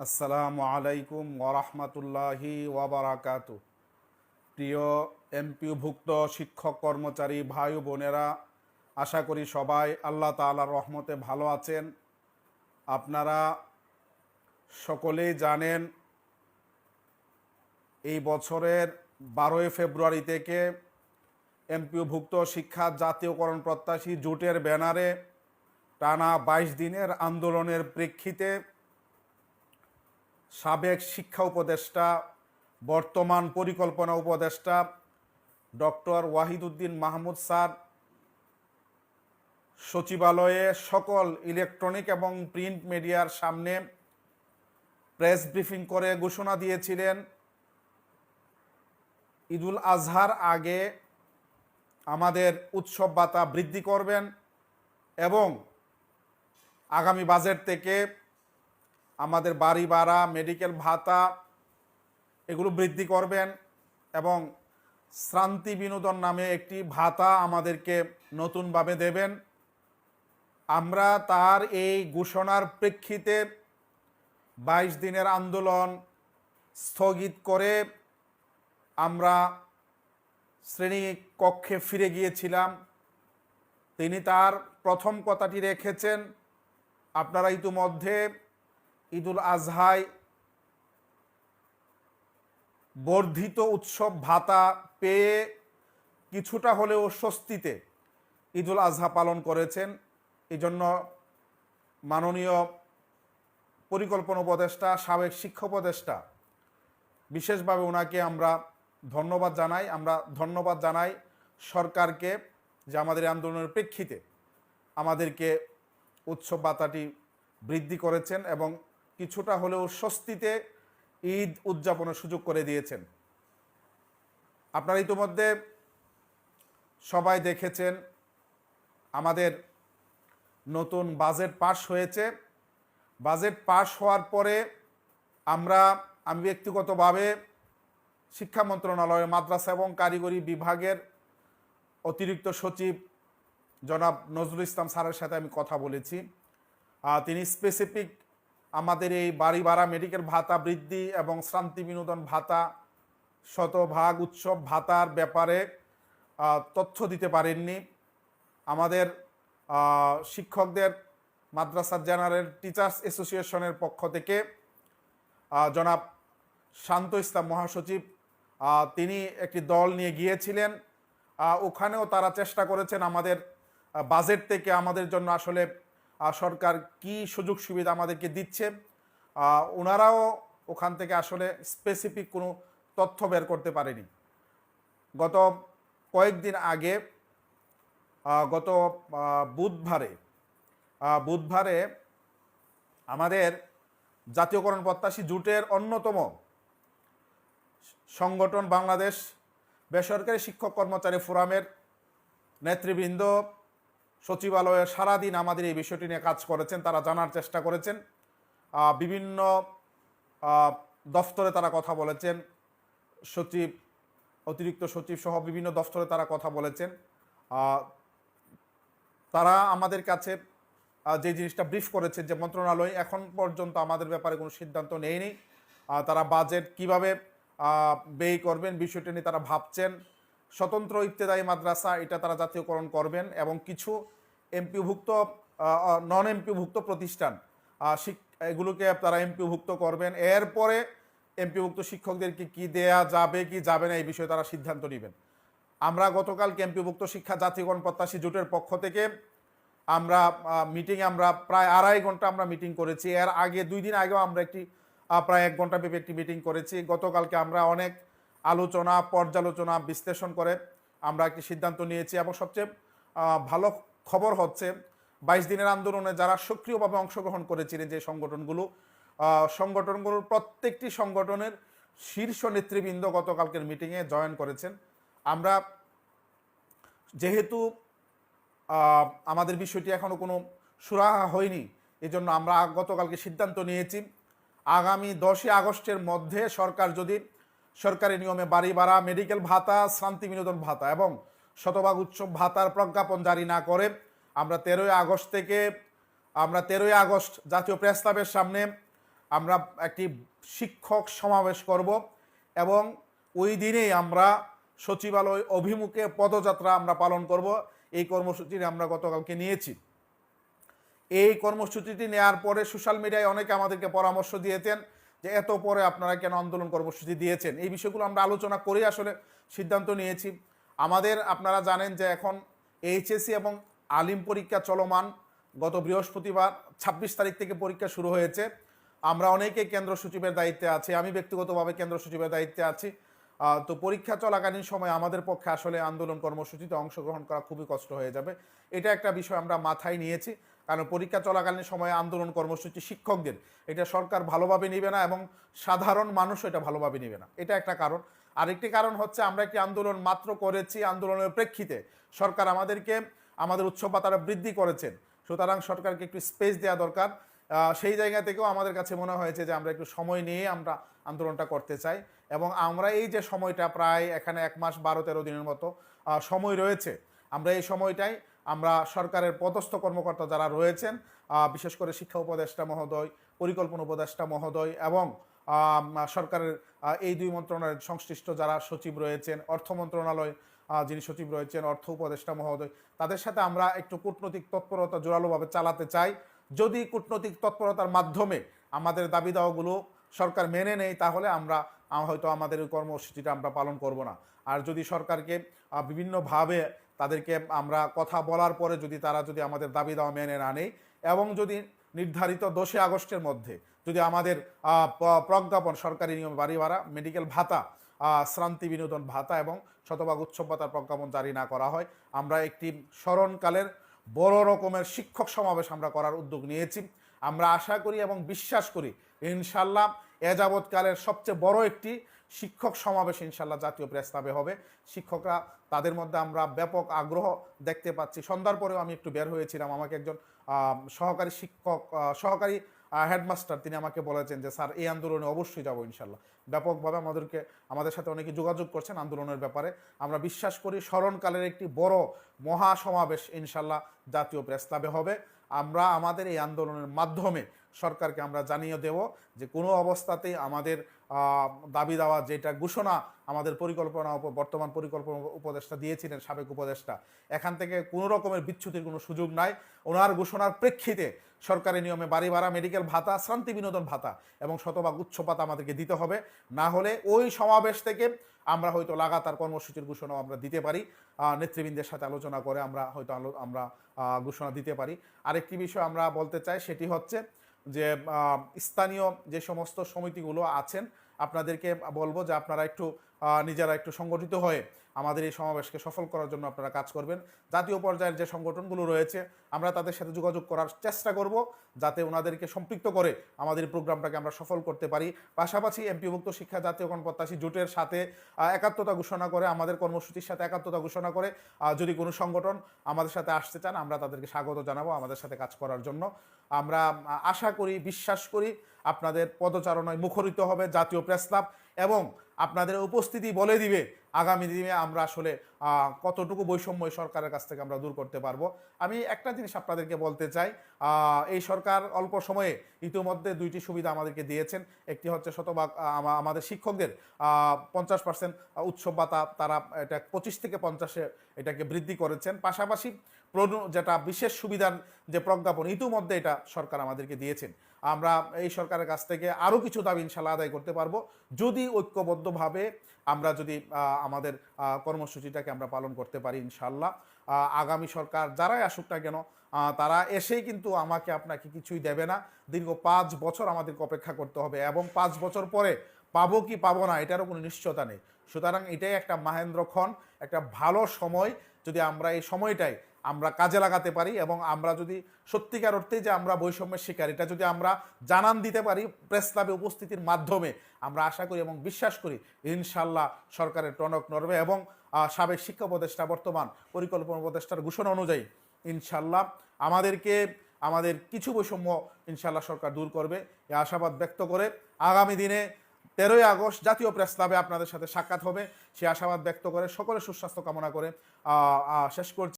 আসসালামু আলাইকুম ওরহমতুল্লাহি ওয়াবারাকাতু প্রিয় এমপিভুক্ত শিক্ষক কর্মচারী ভাই বোনেরা, আশা করি সবাই আল্লাহ তাআলার রহমতে ভালো আছেন। আপনারা সকলেই জানেন, এই বছরের বারোই ফেব্রুয়ারি থেকে এমপিওভুক্ত শিক্ষা জাতীয়করণ প্রত্যাশী জোটের ব্যানারে টানা বাইশ দিনের আন্দোলনের প্রেক্ষিতে সাবেক শিক্ষা উপদেষ্টা, বর্তমান পরিকল্পনা উপদেষ্টা ডক্টর ওয়াহিদুদ্দিন মাহমুদ স্যার, সচিবালয়ে সকল ইলেকট্রনিক এবং প্রিন্ট মিডিয়ার সামনে প্রেস ব্রিফিং করে ঘোষণা দিয়েছিলেন। ঈদুল আজহার আগে আমাদের উৎসব ভাতা বৃদ্ধি করবেন এবং আগামী বাজেট থেকে আমাদের বাড়ি ভাড়া মেডিকেল ভাতা, এগুলো বৃদ্ধি করবেন এবং শ্রান্তি বিনোদন নামে একটি ভাতা আমাদেরকে নতুনভাবে দেবেন। আমরা তার এই ঘোষণার প্রেক্ষিতে বাইশ দিনের আন্দোলন স্থগিত করে আমরা শ্রেণি কক্ষে ফিরে গিয়েছিলাম। তিনি তার প্রথম কথাটি রেখেছেন, আপনারা ইতিমধ্যে ঈদুল আজহায় বর্ধিত উৎসব ভাতা পেয়ে কিছুটা হলেও স্বস্তিতে ঈদুল আজহা পালন করেছেন। এই জন্য মাননীয় পরিকল্পনা উপদেষ্টা, সাবেক শিক্ষা উপদেষ্টা, বিশেষভাবে ওনাকে আমরা ধন্যবাদ জানাই। আমরা ধন্যবাদ জানাই সরকারকে যে আমাদের আন্দোলনের প্রেক্ষিতে আমাদেরকে উৎসব ভাতাটি বৃদ্ধি করেছেন এবং কিছুটা হলেও স্বস্তিতে ঈদ উদযাপনের সুযোগ করে দিয়েছেন। আপনারা ইতিমধ্যে সবাই দেখেছেন, আমাদের নতুন বাজেট পাশ হয়েছে। বাজেট পাশ হওয়ার পরে আমরা, আমি ব্যক্তিগতভাবে শিক্ষা মন্ত্রণালয়ের মাদ্রাসা এবং কারিগরি বিভাগের অতিরিক্ত সচিব জনাব নজরুল ইসলাম স্যারের সাথে আমি কথা বলেছি। তিনি স্পেসিফিক আমাদের এই বাড়ি ভাড়া মেডিকেল ভাতা বৃদ্ধি এবং শান্তি বিনোদন ভাতা, শতভাগ উৎসব ভাতার ব্যাপারে তথ্য দিতে পারেননি। আমাদের শিক্ষকদের, মাদ্রাসা জেনারেল টিচার্স অ্যাসোসিয়েশনের পক্ষ থেকে জনাব শান্ত ইসলাম মহাসচিব তিনি একটি দল নিয়ে গিয়েছিলেন। ওখানেও তারা চেষ্টা করেছেন আমাদের বাজেট থেকে আমাদের জন্য আসলে সরকার কি সুযোগ সুবিধা আমাদেরকে দিচ্ছে? ওনারাও ওখান থেকে আসলে স্পেসিফিক কোনো তথ্য বের করতে পারেনি। গত কয়েকদিন আগে গত বুধবারে বুধবারে আমাদের জাতীয়করণ প্রত্যাশী জুটের অন্যতম সংগঠন বাংলাদেশ বেসরকারি শিক্ষক কর্মচারী ফোরামের নেতৃবৃন্দ সচিবালয়ে সারাদিন আমাদের এই বিষয়টি নিয়ে কাজ করেছেন, তারা জানার চেষ্টা করেছেন। বিভিন্ন দফতরে তারা কথা বলেছেন। সচিব, অতিরিক্ত সচিব সহ বিভিন্ন দফতরে তারা কথা বলেছেন। তারা আমাদের কাছে যে জিনিসটা ব্রিফ করেছে যে মন্ত্রণালয় এখন পর্যন্ত আমাদের ব্যাপারে কোনো সিদ্ধান্ত নেয়নি। তারা বাজেট কীভাবে ব্যয় করবেন বিষয়টি নিয়ে তারা ভাবছেন। স্বতন্ত্র ইবতেদায়ী মাদ্রাসা এটা তারা জাতীয়করণ করবেন এবং কিছু এমপিভুক্ত নন এমপিভুক্ত প্রতিষ্ঠান এগুলোকে তারা এমপিভুক্ত করবেন। এরপরে এমপিভুক্ত শিক্ষকদেরকে কি দেয়া যাবে, কি যাবে না, এই বিষয়ে তারা সিদ্ধান্ত নেবেন। আমরা গতকাল এমপিভুক্ত শিক্ষা জাতীয়করণ প্রত্যাশী জোটের পক্ষ থেকে আমরা মিটিং আমরা প্রায় আড়াই ঘণ্টা আমরা মিটিং করেছি। এর আগে, দুই দিন আগেও আমরা একটি প্রায় এক ঘণ্টা ব্যাপী একটি মিটিং করেছি। গতকালকে আমরা অনেক আলোচনা, পর্যালোচনা, বিশ্লেষণ করে আমরা একটি সিদ্ধান্ত নিয়েছি এবং সবচেয়ে ভালো খবর হচ্ছে বাইশ দিনের আন্দোলনে যারা সক্রিয়ভাবে অংশগ্রহণ করেছিলেন যে সংগঠনগুলো সংগঠনগুলোর প্রত্যেকটি সংগঠনের শীর্ষ নেতৃবৃন্দ গতকালকের মিটিংয়ে জয়েন করেছেন। আমরা যেহেতু আমাদের বিষয়টি এখনও কোনো সুরাহা হয়নি, এজন্য আমরা গতকালকে সিদ্ধান্ত নিয়েছি। আগামী দশই আগস্টের মধ্যে সরকার যদি সরকারি নিয়মে বাড়ি ভাড়া মেডিকেল ভাতা, শান্তি বিনোদন ভাতা এবং শতভাগ উৎসব ভাতার প্রজ্ঞাপন জারি না করে আমরা তেরোই আগস্ট থেকে, আমরা তেরোই আগস্ট জাতীয় প্রেস ক্লাবের সামনে আমরা একটি শিক্ষক সমাবেশ করব এবং ওই দিনেই আমরা সচিবালয় অভিমুখে পদযাত্রা আমরা পালন করব। এই কর্মসূচি আমরা গতকালকে নিয়েছি। এই কর্মসূচিটি নেওয়ার পরে সোশ্যাল মিডিয়ায় অনেকে আমাদেরকে পরামর্শ দিয়েছেন যে এত পরে আপনারা কেন আন্দোলন কর্মসূচি দিয়েছেন? এই বিষয়গুলো আমরা আলোচনা করে আসলে সিদ্ধান্ত নিয়েছি। আমাদের আপনারা জানেন যে এখন এইচএসসি এবং আলিম পরীক্ষা চলমান। গত বৃহস্পতিবার ছাব্বিশ তারিখ থেকে পরীক্ষা শুরু হয়েছে। আমরা অনেকে কেন্দ্র সচিবের দায়িত্বে আছি, আমি ব্যক্তিগতভাবে কেন্দ্র সচিবের দায়িত্বে আছি। তো পরীক্ষা চলাকালীন সময় আমাদের পক্ষে আসলে আন্দোলন কর্মসূচিতে অংশগ্রহণ করা খুবই কষ্ট হয়ে যাবে। এটা একটা বিষয় আমরা মাথায় নিয়েছি। কারণ পরীক্ষা চলাকালীন সময়ে আন্দোলন কর্মসূচি শিক্ষকদের। এটা সরকার ভালোভাবে নেবে না এবং সাধারণ মানুষ এটা ভালোভাবে নেবে না। এটা একটা কারণ। আরেকটি কারণ হচ্ছে আমরা একটি আন্দোলন মাত্র করেছি আন্দোলনের প্রেক্ষিতে। সরকার আমাদেরকে, আমাদের উৎসব ভাতাটা বৃদ্ধি করেছেন। সুতরাং সরকারকে একটু স্পেস দেওয়া দরকার। সেই জায়গা থেকেও আমাদের কাছে মনে হয়েছে যে আমরা একটু সময় নিয়ে আমরা আন্দোলনটা করতে চাই এবং আমরা এই যে সময়টা প্রায় এখানে এক মাস বারো তেরো দিনের মতো সময় রয়েছে। আমরা এই সময়টাই আমরা সরকারের পদস্থ কর্মকর্তা যারা রয়েছেন বিশেষ করে শিক্ষা উপদেষ্টা মহোদয়, পরিকল্পনা উপদেষ্টা মহোদয় এবং সরকারের এই দুই মন্ত্রণালয়ের সংশ্লিষ্ট যারা সচিব রয়েছেন, অর্থ মন্ত্রণালয় যিনি সচিব রয়েছেন, অর্থ উপদেষ্টা মহোদয়, তাদের সাথে আমরা একটু কূটনৈতিক তৎপরতা জোরালোভাবে চালাতে চাই। যদি কূটনৈতিক তৎপরতার মাধ্যমে আমাদের দাবি দাওয়াগুলো সরকার মেনে নেয়, তাহলে আমরা হয়তো আমাদের কর্মসূচিটা আমরা পালন করব না। আর যদি সরকারকে বিভিন্নভাবে তাদেরকে আমরা কথা বলার পরে যদি তারা যদি আমাদের দাবি দাওয়া মেনে না নেয় এবং যদি নির্ধারিত দোষে আগস্টের মধ্যে যদি আমাদের প্রজ্ঞাপন, সরকারি নিয়মে বাড়ি ভাড়া মেডিকেল ভাতা শ্রান্তি বিনোদন ভাতা এবং শতভাগ উৎসব ভাতার প্রজ্ঞাপন জারি না করা হয়, আমরা একটি স্মরণকালের বড় রকমের শিক্ষক সমাবেশ আমরা করার উদ্যোগ নিয়েছি। আমরা আশা করি এবং বিশ্বাস করি ইনশাল্লাহ এ যাবৎকালের সবচেয়ে বড় একটি শিক্ষক সমাবেশ ইনশাল্লাহ জাতীয় প্রেস ক্লাবে হবে। শিক্ষকরা, তাদের মধ্যে আমরা ব্যাপক আগ্রহ দেখতে পাচ্ছি। সন্ধ্যার পরেও আমি একটু বের হয়েছিলাম। আমাকে একজন সহকারী শিক্ষক সহকারী হেডমাস্টার তিনি আমাকে বলেছেন যে, স্যার, এই আন্দোলনে অবশ্যই যাব ইনশাল্লাহ ব্যাপকভাবে আমাদেরকে, আমাদের সাথে অনেকে যোগাযোগ করছেন আন্দোলনের ব্যাপারে। আমরা বিশ্বাস করি স্মরণকালের একটি বড় মহা সমাবেশ ইনশাল্লাহ জাতীয় প্রেস ক্লাবে হবে। আমরা আমাদের এই আন্দোলনের মাধ্যমে সরকারকে আমরা জানিয়ে দেব যে, কোনো অবস্থাতেই আমাদের দাবি দেওয়া যেটা ঘোষণা আমাদের পরিকল্পনা বর্তমান পরিকল্পনা উপদেষ্টা দিয়েছিলেন, সাবেক উপদেষ্টা। এখান থেকে কোনো রকমের বিচ্যুতির কোনো সুযোগ নাই। ওনার ঘোষণার প্রেক্ষিতে সরকারি নিয়মে বাড়ি ভাড়া মেডিকেল ভাতা শ্রান্তি বিনোদন ভাতা এবং শতভাগ উচ্চ আমাদেরকে দিতে হবে। না হলে ওই সমাবেশ থেকে আমরা হয়তো লাগাতার কর্মসূচির ঘোষণাও আমরা দিতে পারি। নেতৃবৃন্দের সাথে আলোচনা করে আমরা হয়তো আমরা ঘোষণা দিতে পারি। আরেকটি বিষয় আমরা বলতে চাই, সেটি হচ্ছে যে স্থানীয় যে সমস্ত সমিতিগুলো আছেন আপনাদেরকে বলব যে আপনারা একটু নিজেরা একটু সংগঠিত হয়ে আমাদের এই সমাবেশকে সফল করার জন্য আপনারা কাজ করবেন। জাতীয় পর্যায়ের যে সংগঠনগুলো রয়েছে, আমরা তাদের সাথে যোগাযোগ করার চেষ্টা করব যাতে ওনাদেরকে সম্পৃক্ত করে আমাদের প্রোগ্রামটাকে আমরা সফল করতে পারি। পাশাপাশি এমপিভুক্ত শিক্ষা, জাতীয় গণপ্রত্যাশী জোটের সাথে একাত্মতা ঘোষণা করে, আমাদের কর্মসূচির সাথে একাত্মতা ঘোষণা করে যদি কোনো সংগঠন আমাদের সাথে আসতে চান, আমরা তাদেরকে স্বাগত জানাব আমাদের সাথে কাজ করার জন্য। আমরা আশা করি, বিশ্বাস করি আপনাদের পদচারণায় মুখরিত হবে জাতীয় প্রেস এবং আপনাদের উপস্থিতি বলে দিবে আগামী দিনে আমরা আসলে কতটুকু বৈষম্য সরকারের কাছ থেকে আমরা দূর করতে পারব। আমি একটা জিনিস আপনাদেরকে বলতে চাই এই সরকার অল্প সময়ে ইতিমধ্যে দুইটি সুবিধা আমাদেরকে দিয়েছেন। একটি হচ্ছে শতভাগ আমাদের শিক্ষকদের পঞ্চাশ পার্সেন্ট উৎসব ভাতা তারা এটা পঁচিশ থেকে পঞ্চাশে এটাকে বৃদ্ধি করেছেন। পাশাপাশি যেটা বিশেষ সুবিধার যে প্রজ্ঞাপন, ইতিমধ্যে এটা সরকার আমাদেরকে দিয়েছেন। আমরা এই সরকারের কাছ থেকে আরও কিছু দাবি ইনশাল্লাহ আদায় করতে পারব। যদি ঐক্যবদ্ধভাবে আমরা যদি আমাদের কর্মসূচিটাকে আমরা পালন করতে পারি ইনশাল্লাহ আগামী সরকার যারাই আসুক না কেন তারা এসেই কিন্তু আমাকে আপনাকে কিছুই দেবে না। দীর্ঘ পাঁচ বছর আমাদেরকে অপেক্ষা করতে হবে এবং পাঁচ বছর পরে পাবো কি পাবো না এটারও কোনো নিশ্চয়তা নেই। সুতরাং এটাই একটা মাহেন্দ্রক্ষণ, একটা ভালো সময় যদি আমরা এই সময়টাই আমরা কাজে লাগাতে পারি এবং আমরা যদি সত্যিকার অর্থে যে আমরা বৈষম্যের শিকার এটা যদি আমরা জানান দিতে পারি প্রেস ক্লাবে উপস্থিতির মাধ্যমে, আমরা আশা করি এবং বিশ্বাস করি ইনশাল্লাহ সরকারের টনক নড়বে এবং সাবেক শিক্ষা উপদেষ্টা, বর্তমান পরিকল্পনা উপদেষ্টার ঘোষণা অনুযায়ী ইনশাল্লাহ আমাদেরকে, আমাদের কিছু বৈষম্য ইনশাল্লাহ সরকার দূর করবে। এ আশাবাদ ব্যক্ত করে আগামী দিনে তেরোই আগস্ট জাতীয় প্রেস ক্লাবে আপনাদের সাথে সাক্ষাৎ হবে। সে আশাবাদ ব্যক্ত করে সকলের সুস্বাস্থ্য কামনা করে শেষ করছি।